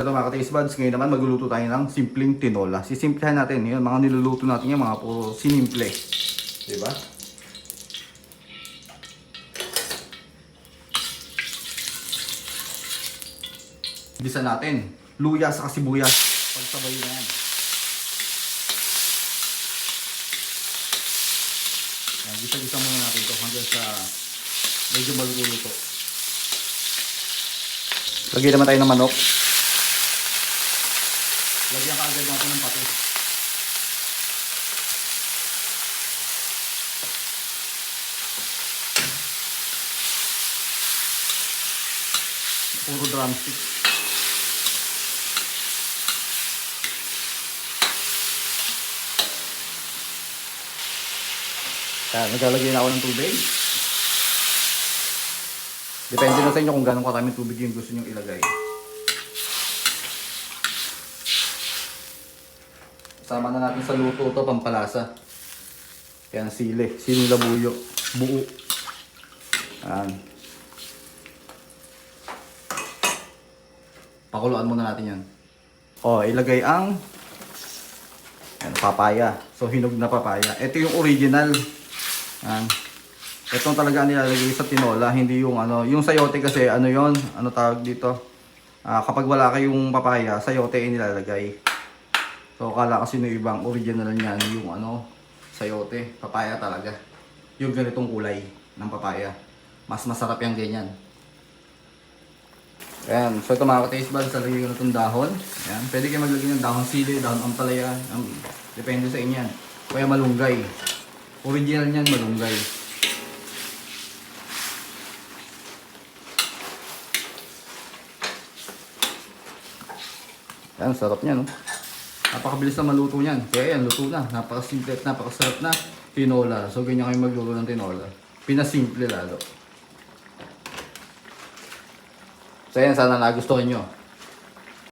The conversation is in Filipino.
Ito mga ka-taste ngayon naman magluluto tayo ng simpleng tinola. Sisimplihan natin, yun, mga niluluto natin yung mga puro sinimple. Diba? Bisa natin, luya sa sibuyas, pagsabay na. Yan, gisa-gisa muna natin ito hanggang sa medyo maluluto. Lagyan naman tayo ng manok. Lagyan ka agad natin ng patis. Puro drumstick. Yan, naglalagay na ako ng tubig. Depende na sa inyo kung gano'ng karaming tubig yung gusto nyo ilagay. Sama na natin sa luto to pampalasa. Yan, sili. Siling labuyo. Buo. Yan. Pakuluan muna natin yan. O, ilagay ang yan, papaya. So, hinog na papaya. Ito yung original. Yan. Itong talaga nilalagay sa tinola, hindi yung ano, yung sayote kasi ano yon, ano tawag dito? Ah, kapag wala kayong papaya, sayote yung nilalagay. So akala kasi ng ibang original niyan yung ano, sayote, papaya talaga. Yung ganitong kulay ng papaya. Mas masarap yung ganyan. Ayan, so ito mga ka-taste buds, lalagay ko na itong dahon. Ayan, pwede kayo maglagay ng dahon sili, dahon ampalaya, um, depende sa inyo yan. Kaya malunggay. Original niyan malunggay. Yan, sarap niya, no? Napakabilis na maluto niyan. Kaya yan, luto na. Napakasimple at napakasarap na tinola. So, ganyan kayo magluto ng tinola. Pinasimple lalo. So, yan, sana nagustuhan nyo.